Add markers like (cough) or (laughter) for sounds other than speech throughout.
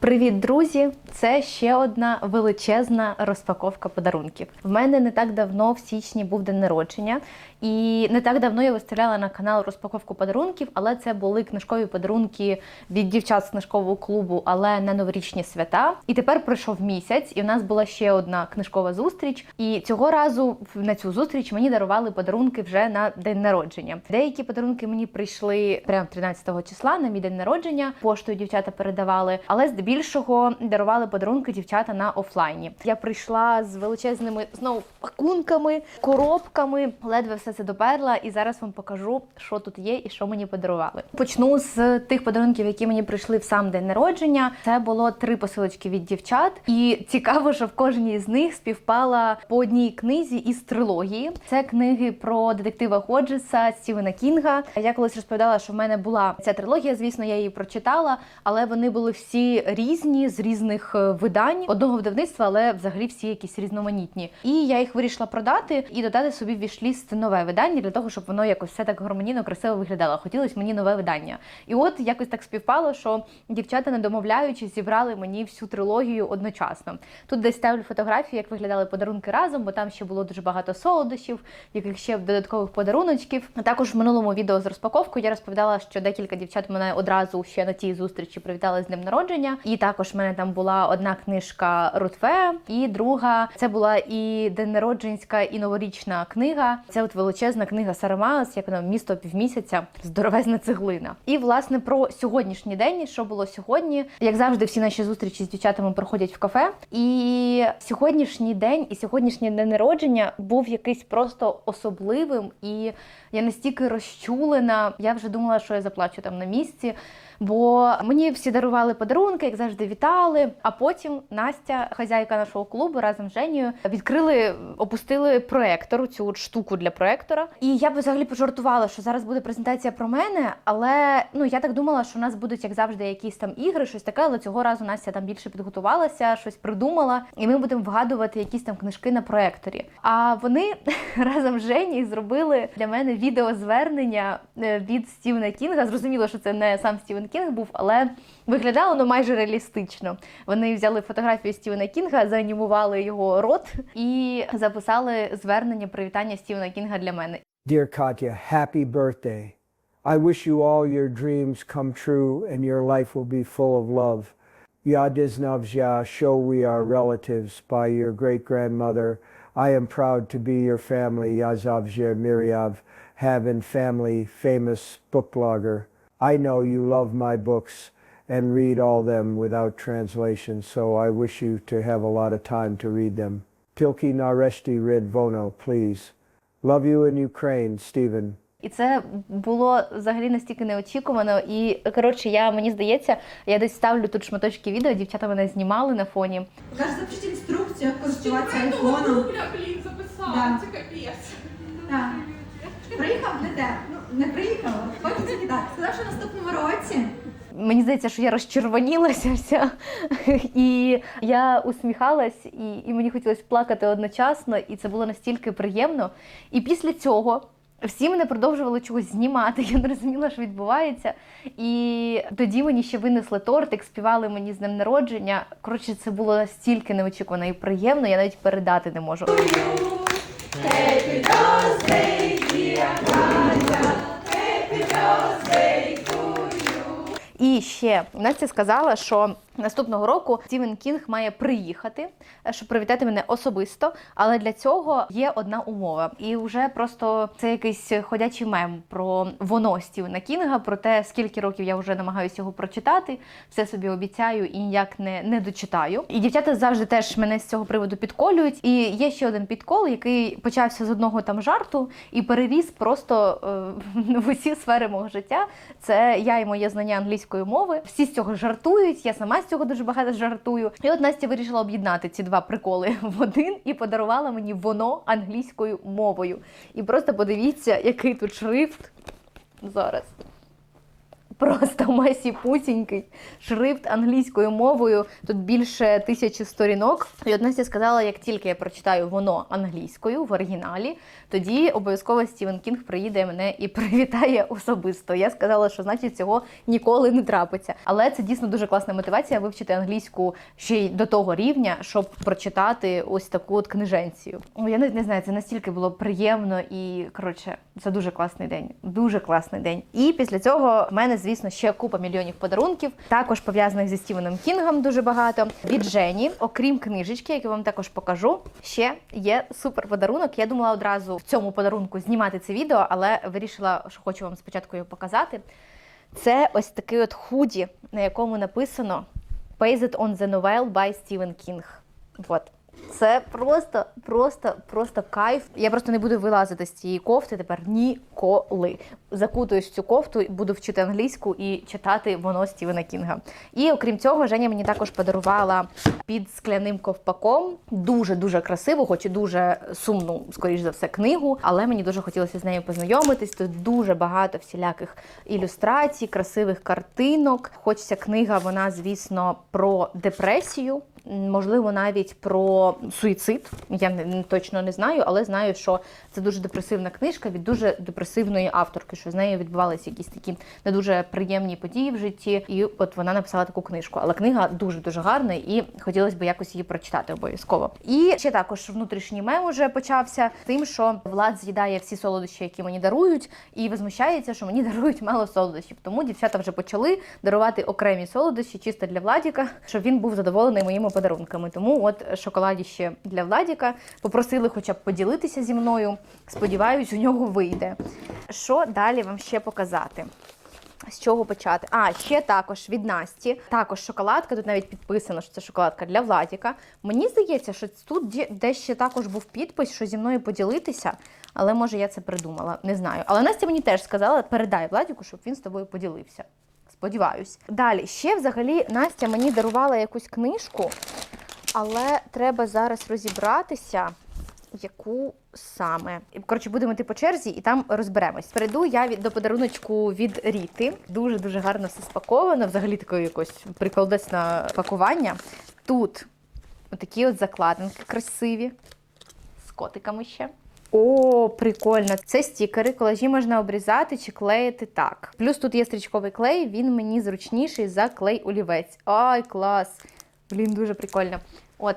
Привіт, друзі! Це ще одна величезна розпаковка подарунків. В мене не так давно, в січні, був день народження, і не так давно я виставляла на канал розпаковку подарунків, але це були книжкові подарунки від дівчат з книжкового клубу, але на новорічні свята. І тепер пройшов місяць, і в нас була ще одна книжкова зустріч. І цього разу на цю зустріч мені дарували подарунки вже на день народження. Деякі подарунки мені прийшли прямо 13 числа на мій день народження. Поштою дівчата передавали, але здебільшого дарували подарунки дівчата на офлайні. Я прийшла з величезними знову пакунками, коробками, ледве все це доперла, і зараз вам покажу, що тут є і що мені подарували. Почну з тих подарунків, які мені прийшли в сам день народження. Це було три посилочки від дівчат, і цікаво, що в кожній з них співпала по одній книзі із трилогії. Це книги про детектива Ходжеса Стівена Кінга. Я колись розповідала, що в мене була ця трилогія. Звісно, я її прочитала, але вони були всі різні з різних е, видань одного видавництва, але взагалі всі якісь різноманітні. І я їх вирішила продати і додати собі в нове видання для того, щоб воно якось все так гармонійно, красиво виглядало. Хотілося мені нове видання. І от якось так співпало, що дівчата, не домовляючись, зібрали мені всю трилогію одночасно. Тут десь ставлю фотографії, як виглядали подарунки разом, бо там ще було дуже багато солодощів, яких ще додаткових подаруночків. Також в минулому відео з розпаковкою я розповідала, що декілька дівчат мене одразу ще на тій зустрічі привітали з днем народження. І також в мене там була одна книжка Рутфе, і друга це була і день і новорічна книга. Це от величезна книга Сарамаус, як вона місто півмісяця, здоровезна цеглина. І власне про сьогоднішній день, що було сьогодні, як завжди, всі наші зустрічі з дівчатами проходять в кафе. І сьогоднішній день і сьогоднішній день народження був якийсь просто особливим, і я настільки розчулена. Я вже думала, що я заплачу там на місці. Бо мені всі дарували подарунки, як завжди вітали. А потім Настя, хазяйка нашого клубу, разом з Женєю відкрили, опустили проектор, цю от штуку для проектора. І я б взагалі пожартувала, що зараз буде презентація про мене. Але ну я так думала, що у нас будуть, як завжди, якісь там ігри, щось таке. Але цього разу Настя там більше підготувалася, щось придумала, і ми будемо вгадувати якісь там книжки на проекторі. А вони (laughs) разом з Женєю зробили для мене відеозвернення е, від Стівена Кінга. Зрозуміло, що це не сам Стівен Кінг був, але виглядало воно майже реалістично. Вони взяли фотографію Стівена Кінга, заанімували його рот і записали звернення привітання Стівена Кінга для мене. Dear Katya, happy birthday. I wish you all your dreams come true and your life will be full of love. Я Yadiznavzya, show we are relatives by your great grandmother. I am proud to be your family, Yazavzya Miryav, having family famous book blogger. I know you love my books and read all them without translation, so I wish you to have a lot of time to read them. Pilki nareshti rid vono, please. Love you in Ukraine, Stephen. І це було взагалі настільки неочікувано. І коротше, я мені здається, я десь ставлю тут шматочки відео. Дівчата мене знімали на фоні. Каже, запишіть інструкцію, як користуватися айфоном. блін, записала. Да. Це капець. Так. Приїхав не те. Ну, не приїхав, потім закидати. Сказав, що наступному році. Мені здається, що я розчервонілася вся, і я усміхалась, і, і мені хотілося плакати одночасно, і це було настільки приємно. І після цього всі мене продовжували чогось знімати. Я не розуміла, що відбувається. І тоді мені ще винесли тортик, співали мені з днем народження. Коротше, це було настільки неочікувано і приємно, я навіть передати не можу. І ще Настя сказала, що наступного року Стівен Кінг має приїхати, е, щоб привітати мене особисто. Але для цього є одна умова. І вже просто це якийсь ходячий мем про воно Стівена Кінга, про те, скільки років я вже намагаюся його прочитати. Все собі обіцяю і ніяк не, не дочитаю. І дівчата завжди теж мене з цього приводу підколюють. І є ще один підкол, який почався з одного там жарту і переріс просто е, (laughs) в усі сфери мого життя. Це я і моє знання англійської мови. Всі з цього жартують. Я сама з цього дуже багато жартую. І от Настя вирішила об'єднати ці два приколи в один і подарувала мені воно англійською мовою. І просто подивіться, який тут шрифт зараз. Просто месі пусінький, шрифт англійською мовою. Тут більше тисячі сторінок. І от Настя сказала, як тільки я прочитаю воно англійською в оригіналі, тоді обов'язково Стівен Кінг приїде мене і привітає особисто. Я сказала, що значить цього ніколи не трапиться. Але це дійсно дуже класна мотивація вивчити англійську ще й до того рівня, щоб прочитати ось таку от книженцію. Я навіть не знаю, це настільки було приємно і коротше, це дуже класний день. Дуже класний день. І після цього в мене, звісно, ще купа мільйонів подарунків, також пов'язаних зі Стівеном Кінгом дуже багато. Від Жені, окрім книжечки, яку вам також покажу, ще є супер подарунок. Я думала одразу в цьому подарунку знімати це відео, але вирішила, що хочу вам спочатку його показати. Це ось такий от худі, на якому написано Based on the novel by Stephen King. От. Це просто, просто, просто кайф. Я просто не буду вилазити з цієї кофти тепер ніколи. Закутуюсь цю кофту, буду вчити англійську і читати воно Стівена Кінга. І окрім цього, Женя мені також подарувала під скляним ковпаком дуже дуже красиву, хоч і дуже сумну, скоріш за все, книгу. Але мені дуже хотілося з нею познайомитись. Тут дуже багато всіляких ілюстрацій, красивих картинок. Хоч ця книга, вона, звісно, про депресію. Можливо, навіть про суїцид. Я не, точно не знаю, але знаю, що це дуже депресивна книжка від дуже депресивної авторки, що з нею відбувалися якісь такі не дуже приємні події в житті. І от вона написала таку книжку. Але книга дуже дуже гарна, і хотілося б якось її прочитати обов'язково. І ще також внутрішній мем уже почався тим, що влад з'їдає всі солодощі, які мені дарують, і возмущається, що мені (laughs) дарують мало солодощів. Тому дівчата вже почали дарувати окремі солодощі чисто для Владіка, щоб він був задоволений моїми подарунками. Тому от шоколадіще для Владіка попросили хоча б поділитися зі мною. Сподіваюсь, у нього вийде. Що далі вам ще показати? З чого почати? А, ще також від Насті. Також шоколадка. Тут навіть підписано, що це шоколадка для Владіка. Мені здається, що тут де- десь ще також був підпис, що зі мною поділитися. Але може я це придумала, не знаю. Але Настя мені теж сказала: передай Владіку, щоб він з тобою поділився. Сподіваюсь. Далі ще взагалі Настя мені дарувала якусь книжку, але треба зараз розібратися. Яку саме? Коротше, будемо йти по черзі і там розберемось. Перейду я від, до подаруночку від Ріти. Дуже дуже гарно все спаковано. Взагалі таке якось приколдесне пакування. Тут отакі от закладинки красиві з котиками ще. О, прикольно. Це стікери, колажі можна обрізати чи клеїти так. Плюс тут є стрічковий клей, він мені зручніший за клей олівець. Ай, клас! Блін, дуже прикольно. От,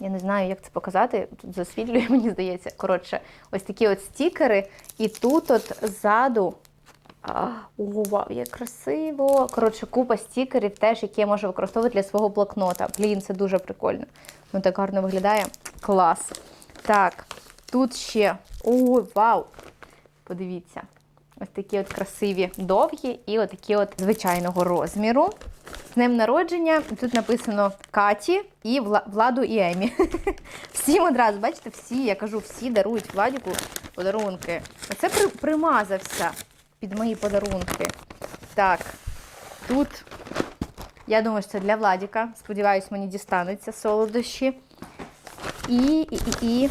я не знаю, як це показати. Тут засвітлює, (laughs) мені здається. Коротше, ось такі от стікери. І тут от ззаду. О, вау, як красиво! Коротше, купа стікерів теж, які я можу використовувати для свого блокнота. Блін, це дуже прикольно. Ну так гарно виглядає. Клас. Так, тут ще. Ой, вау! Подивіться. Ось такі от красиві довгі і отакі от звичайного розміру. З днем народження тут написано Каті і Владу і Емі. (laughs) Всім одразу, бачите, всі, я кажу, всі дарують Владіку подарунки. Оце при, примазався під мої подарунки. Так, тут я думаю, що це для Владіка. Сподіваюсь, мені дістануться солодощі. І, і, і.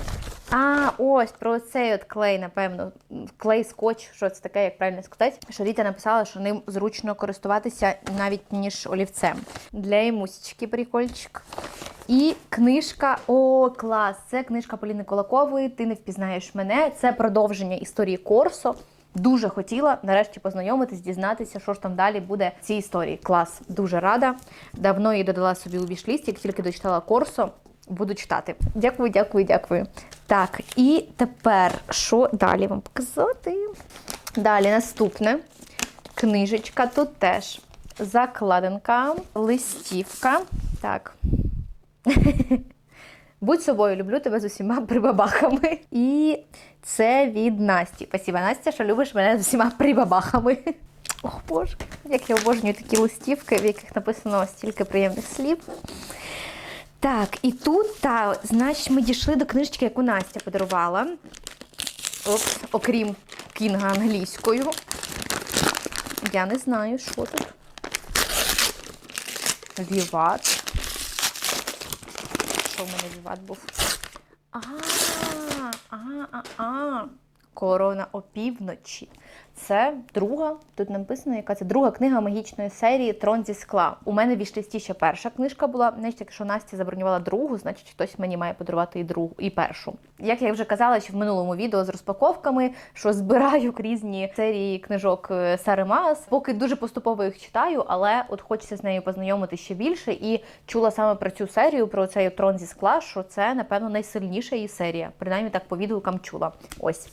А, ось про цей от клей, напевно. Клей скотч, що це таке, як правильно сказати. Що Ріта написала, що ним зручно користуватися навіть ніж олівцем. Для емусічки прикольчик. І книжка, о, клас! Це книжка Поліни Кулакової. Ти не впізнаєш мене. Це продовження історії Корсо. Дуже хотіла нарешті познайомитись, дізнатися, що ж там далі буде в цій історії. Клас, дуже рада. Давно її додала собі у вішліст, як тільки дочитала Корсо. Буду читати. Дякую, дякую, дякую. Так, і тепер що далі вам показати? Далі наступне. Книжечка тут теж закладинка, листівка. Так. (laughs) Будь собою, люблю тебе з усіма прибабахами. І це від Насті. Спасибо, Настя, що любиш мене з усіма прибабахами. Ох, Боже, як я обожнюю такі листівки, в яких написано стільки приємних слів. Так, і тут, та, значить, ми дійшли до книжечки, яку Настя подарувала. Опс, окрім кінга англійською. Я не знаю, що тут. Віват. Що в мене віват був? А, а, а, а. Корона опівночі. Це друга, тут написано, яка це друга книга магічної серії Трон зі скла. У мене в вішлісті ще перша книжка була. Значить, якщо Настя забронювала другу, значить хтось мені має подарувати і другу, і першу. Як я вже казала, ще в минулому відео з розпаковками, що збираю (laughs) різні серії книжок е, Сари Маас. Поки дуже поступово їх читаю, але от хочеться з нею познайомити ще більше. І чула саме про цю серію, про цей трон зі скла, що це, напевно, найсильніша її серія. Принаймні так по відгукам чула. Ось.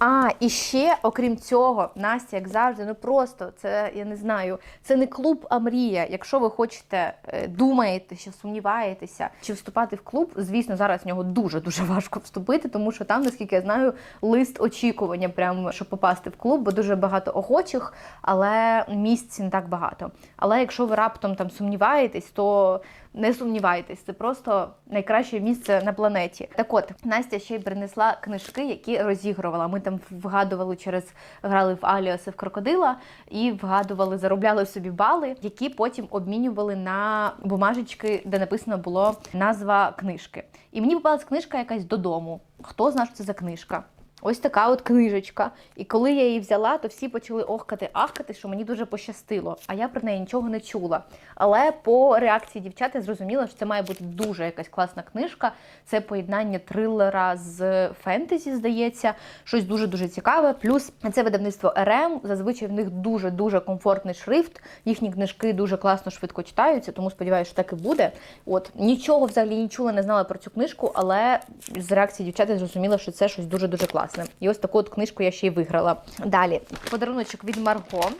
А, і ще, окрім цього, Настя, як завжди, ну просто це я не знаю. Це не клуб, а мрія. Якщо ви хочете, е, думаєте, що сумніваєтеся, чи вступати в клуб, звісно, зараз в нього дуже дуже важко вступити, тому що там, наскільки я знаю, лист очікування, прямо щоб попасти в клуб, бо дуже багато охочих, але місць не так багато. Але якщо ви раптом там сумніваєтесь, то не сумнівайтесь, це просто найкраще місце на планеті. Так от Настя ще й принесла книжки, які розігрувала. Ми там вгадували через грали в Аліас і в крокодила і вгадували, заробляли собі бали, які потім обмінювали на бумажечки, де написано було назва книжки. І мені попалась книжка якась додому. Хто знає, що це за книжка? Ось така от книжечка. І коли я її взяла, то всі почали охкати, ахкати, що мені дуже пощастило. А я про неї нічого не чула. Але по реакції дівчат я зрозуміла, що це має бути дуже якась класна книжка. Це поєднання трилера з фентезі, здається, щось дуже дуже цікаве. Плюс це видавництво РМ. Зазвичай в них дуже дуже комфортний шрифт. Їхні книжки дуже класно швидко читаються, тому сподіваюся, що так і буде. От нічого взагалі не чула, не знала про цю книжку, але з реакції дівчат я зрозуміла, що це щось дуже дуже класне. І ось таку от книжку я ще й виграла. Далі подаруночок від Марго.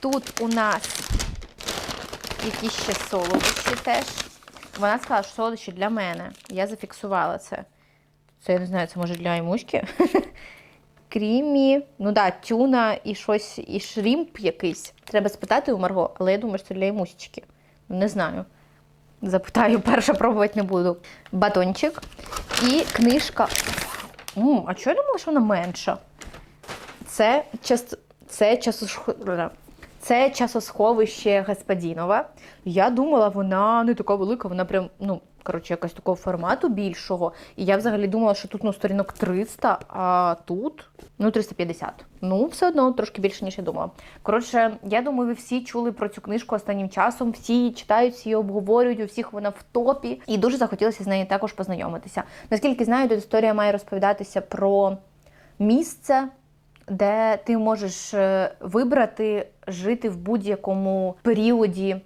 Тут у нас якісь ще солодощі теж. Вона сказала, що солодощі для мене. Я зафіксувала це. Це я не знаю, це може для Аймушки. (laughs) Крімі, ну да, тюна і щось, і шрімп якийсь. Треба спитати у Марго, але я думаю, що це для Аймусечки. Не знаю. Запитаю, (laughs) перша пробувати не буду. Батончик і книжка. М, а чого я думала, що вона менша? Це час... це часош... Це часосховище Господінова. Я думала, вона не така велика, вона прям, ну, коротше, якась такого формату більшого. І я взагалі думала, що тут ну, сторінок 300, а тут ну 350. Ну, все одно трошки більше, ніж я думала. Коротше, я думаю, ви всі чули про цю книжку останнім часом. Всі її читають, всі її обговорюють, у всіх вона в топі. І дуже захотілося з нею також познайомитися. Наскільки знаю, тут історія має розповідатися про місце, де ти можеш е, вибрати жити в будь-якому періоді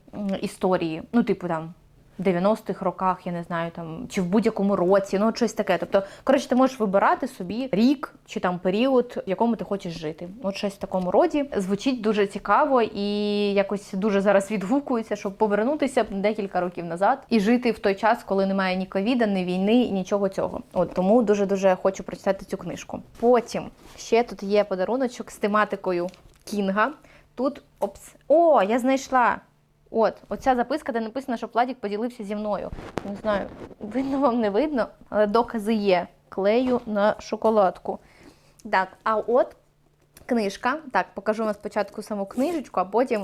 історії. Ну, типу там. 90-х роках, я не знаю, там чи в будь-якому році, ну щось таке. Тобто, коротше, ти можеш вибирати собі рік чи там період, в якому ти хочеш жити. От щось в такому роді. Звучить дуже цікаво і якось дуже зараз відгукується, щоб повернутися декілька років назад і жити в той час, коли немає ні ковіда, ні війни, нічого цього. От тому дуже дуже хочу прочитати цю книжку. Потім ще тут є подаруночок з тематикою Кінга. Тут опс. О, я знайшла. От, оця записка, де написано, що Владік поділився зі мною. Не знаю, видно вам не видно, але докази є. Клею на шоколадку. Так, а от книжка. Так, покажу вам спочатку саму книжечку, а потім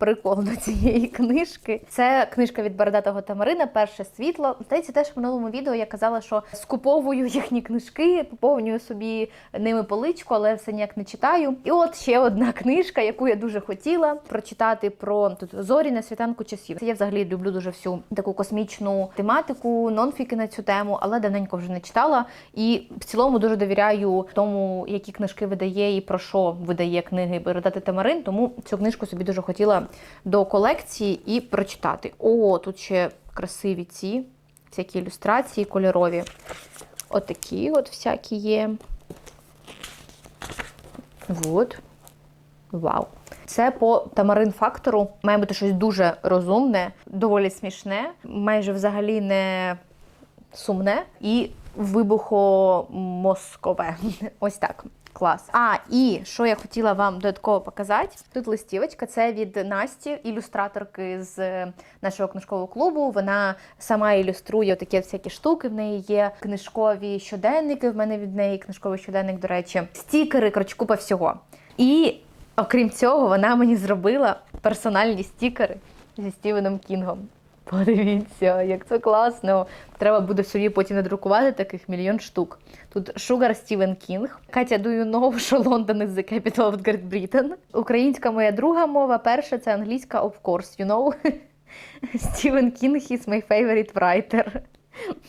прикол до цієї книжки. Це книжка від Бородатого Тамарина, перше світло. Здається, теж в минулому відео я казала, що скуповую їхні книжки, поповнюю собі ними поличку, але все ніяк не читаю. І от ще одна книжка, яку я дуже хотіла прочитати про тут зорі на світанку часів. Це Я взагалі люблю дуже всю таку космічну тематику, нонфіки на цю тему, але давненько вже не читала. І в цілому дуже довіряю тому, які книжки видає і про що видає книги Бородатий Тамарин. Тому цю книжку собі дуже хотіла до колекції і прочитати. О, тут ще красиві ці всякі ілюстрації кольорові. Отакі от всякі є. Вот. Вау. Це по Тамарин фактору має бути щось дуже розумне, доволі смішне, майже взагалі не сумне і вибухомозкове. (laughs) Ось так. Клас. А, і що я хотіла вам додатково показати, тут листівочка, це від Насті, ілюстраторки з е, нашого книжкового клубу. Вона сама ілюструє такі всякі штуки. В неї є книжкові щоденники. В мене від неї книжковий щоденник, до речі, стікери, коротше, купа всього. І окрім цього, вона мені зробила персональні стікери зі Стівеном Кінгом. Подивіться, як це класно. Треба буде собі потім надрукувати таких мільйон штук. Тут Шугар Стівен Кінг. Катя, you know, що Лондон is the capital of Great Britain? Українська моя друга мова, перша це англійська, of course, you know. (laughs) Стівен Кінг is my favorite writer.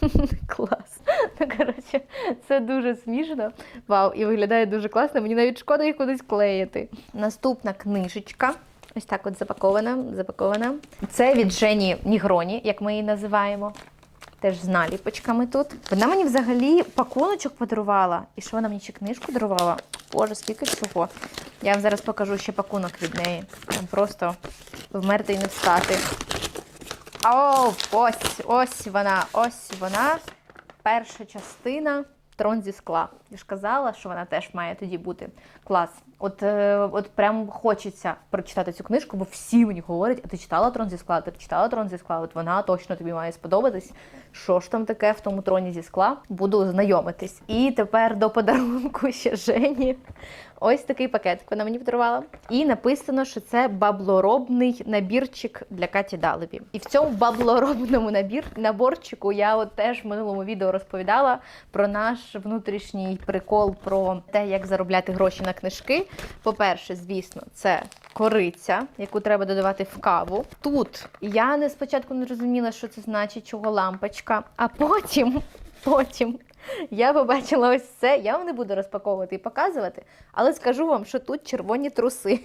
(laughs) Клас. Ну, коротше, це дуже смішно. Вау, і виглядає дуже класно. Мені навіть шкода їх кудись клеїти. Наступна книжечка. Ось так от запакована. запакована. Це від Жені Нігроні, як ми її називаємо. Теж з наліпочками тут. Вона мені взагалі пакуночок подарувала. І що вона мені ще книжку дарувала? Боже, скільки всього. Я вам зараз покажу ще пакунок від неї. Там просто вмерти і не встати. О, ось, ось вона, ось вона. Перша частина трон зі скла. Я ж казала, що вона теж має тоді бути. Клас. От, е, от прям хочеться прочитати цю книжку, бо всі мені говорять, а ти читала трон зі скла, ти читала трон зі скла, от вона точно тобі має сподобатись. Що ж там таке в тому троні зі скла? Буду знайомитись. І тепер до подарунку ще Жені. Ось такий пакетик вона мені подарувала. І написано, що це баблоробний набірчик для Каті Далебі. І в цьому баблоробному набір, наборчику я от теж в минулому відео розповідала про наш внутрішній прикол про те, як заробляти гроші на книжки. По-перше, звісно, це кориця, яку треба додавати в каву. Тут я не спочатку не розуміла, що це значить, чого лампочка, а потім, потім я побачила ось це. Я вам не буду розпаковувати і показувати, але скажу вам, що тут червоні труси.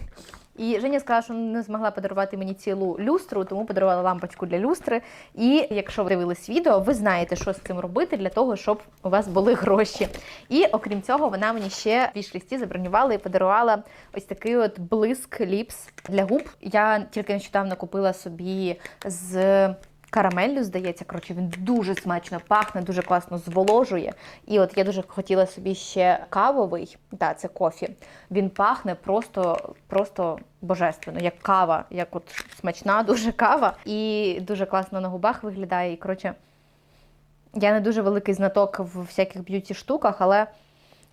І Женя сказала, що не змогла подарувати мені цілу люстру, тому подарувала лампочку для люстри. І якщо ви дивились відео, ви знаєте, що з цим робити для того, щоб у вас були гроші. І окрім цього, вона мені ще в вішлісті забронювала і подарувала ось такий от блиск ліпс для губ. Я тільки нещодавно купила собі з. Карамеллю, здається, коротше, він дуже смачно пахне, дуже класно зволожує. І от я дуже хотіла собі ще кавовий, так, це кофі. Він пахне просто, просто божественно, як кава, як от смачна (laughs) дуже кава. І дуже класно на губах виглядає. І коротше, я не дуже великий знаток в всяких б'юті штуках, але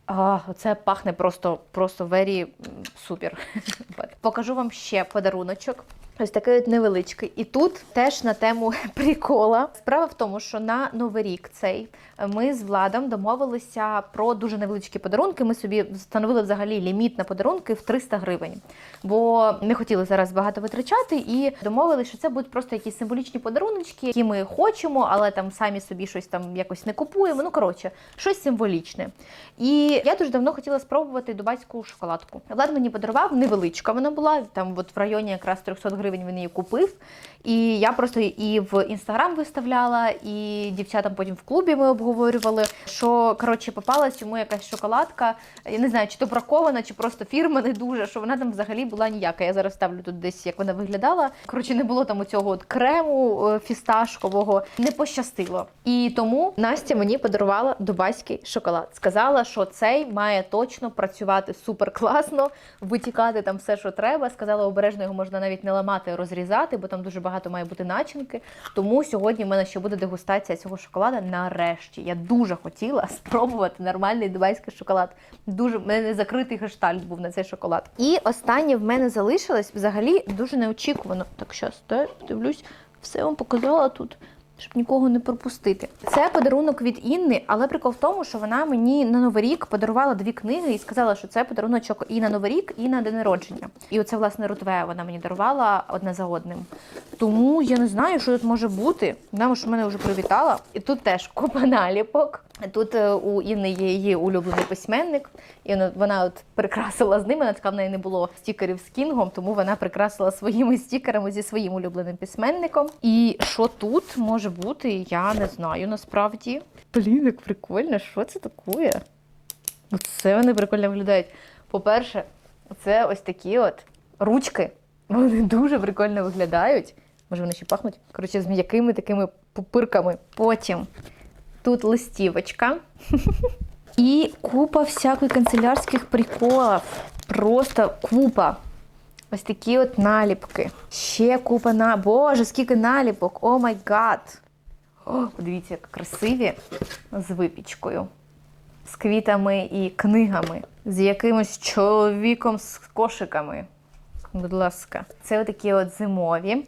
а, це пахне просто, просто very супер. (laughs) Покажу вам ще подаруночок. Ось такий от невеличкий. І тут теж на тему (laughs) прикола. Справа в тому, що на Новий рік цей ми з Владом домовилися про дуже невеличкі подарунки. Ми собі встановили взагалі ліміт на подарунки в 300 гривень. Бо не хотіли зараз багато витрачати і домовилися, що це будуть просто якісь символічні подаруночки, які ми хочемо, але там самі собі щось там якось не купуємо. Ну коротше, щось символічне. І я дуже давно хотіла спробувати дубайську шоколадку. Влад мені подарував, невеличка вона була, там от в районі якраз 300 гривень він її купив. І я просто і в інстаграм виставляла, і дівчатам потім в клубі ми обговорювали, що коротше попалась йому якась шоколадка. Я не знаю, чи то бракована, чи просто фірма не дуже, що вона там взагалі була ніяка. Я зараз ставлю тут десь, як вона виглядала. Коротше, не було там у цього от крему е, фісташкового, не пощастило. І тому Настя мені подарувала дубайський шоколад. Сказала, що цей має точно працювати супер класно, витікати там все, що треба. Сказала, обережно його можна навіть не ламати, а розрізати, бо там дуже багато має бути начинки. Тому сьогодні в мене ще буде дегустація цього шоколада. Нарешті я дуже хотіла (laughs) спробувати нормальний дубайський шоколад. Дуже в мене закритий гештальт був на цей шоколад. І останнє в мене залишилось взагалі дуже неочікувано. Так, що теж подивлюсь, все вам показала тут. Щоб нікого не пропустити. Це подарунок від Інни, але прикол в тому, що вона мені на Новий рік подарувала дві книги і сказала, що це подаруночок і на Новий рік, і на день народження. І оце, власне, рутве вона мені дарувала одне за одним. Тому я не знаю, що тут може бути. Вона ж мене вже привітала. І тут теж купа наліпок. Тут е, у Інни є її улюблений письменник, і вона, от прикрасила з ними. Вона така в неї не було стікерів з кінгом, тому вона прикрасила своїми стікерами зі своїм улюбленим письменником. І що тут може бути, я не знаю насправді. Блін, як прикольно, що це таке? Ну, Це вони прикольно виглядають. По-перше, це ось такі от ручки. Вони дуже прикольно виглядають. Може, вони ще пахнуть? Коротше, з м'якими такими пупирками. Потім тут листівочка. І купа всяких канцелярських приколів. Просто купа. Ось такі от наліпки. Ще купа на. Боже, скільки наліпок! О май гад! О, подивіться, як красиві з випічкою, з квітами і книгами, з якимось чоловіком з кошиками. Будь ласка, це отакі от зимові.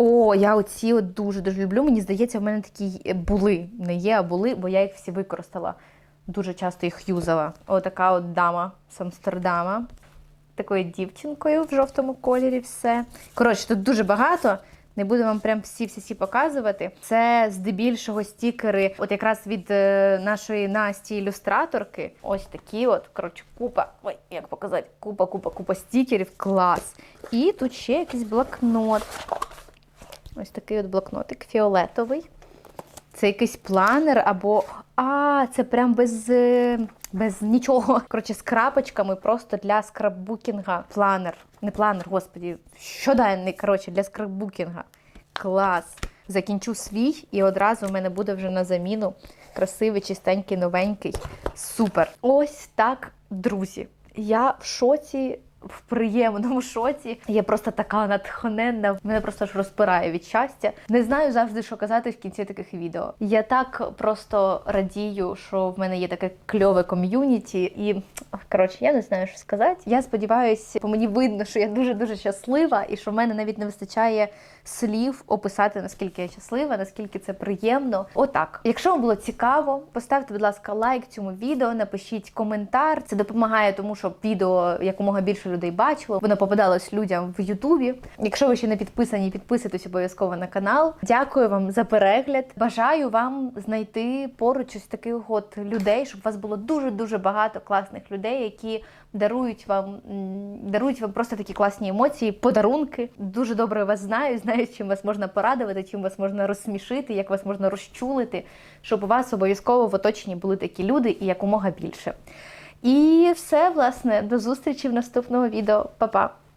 О, я оці от дуже дуже люблю. Мені здається, в мене такі були. Не є, а були, бо я їх всі використала. Дуже часто їх юзала. Отака от дама з Амстердама. Такою дівчинкою в жовтому кольорі все. Коротше, тут дуже багато. Не буду вам прям всі-всі показувати. Це здебільшого стікери, от якраз від е, нашої Насті ілюстраторки. Ось такі от, коротше, купа. Ой, як показати? Купа, купа, купа стікерів. Клас. І тут ще якийсь блокнот. Ось такий от блокнотик фіолетовий. Це якийсь планер або. А, це прям без, е, без нічого. (laughs) Коротше, з крапочками просто для скраббукінга. Планер. Не планер, господі. Щоденний, коротше, для скраббукінга. Клас. Закінчу свій, і одразу в мене буде вже на заміну красивий, чистенький, новенький. Супер. Ось так, друзі. Я в шоці. В приємному шоці. Я просто така натхненна. Мене просто ж розпирає від щастя. Не знаю завжди, що казати в кінці таких відео. Я так просто радію, що в мене є таке кльове ком'юніті, і коротше, я не знаю, що сказати. Я сподіваюся, по мені видно, що я дуже дуже щаслива, і що в мене навіть не вистачає слів описати, наскільки я щаслива, наскільки це приємно. Отак. Якщо вам було цікаво, поставте, будь ласка, лайк цьому відео, напишіть коментар. Це допомагає тому, щоб відео якомога більше людей бачило. Воно попадалось людям в Ютубі. Якщо ви ще не підписані, підписуйтесь обов'язково на канал. Дякую вам за перегляд. Бажаю вам знайти поруч ось таких от людей, щоб у вас було дуже дуже багато класних людей, які дарують вам дарують вам просто такі класні емоції, подарунки. Дуже добре вас знаю, знаю, чим вас можна порадувати, чим вас можна розсмішити, як вас можна розчулити, щоб у вас обов'язково в оточенні були такі люди і якомога більше. І все, власне, до зустрічі в наступному відео. Па-па!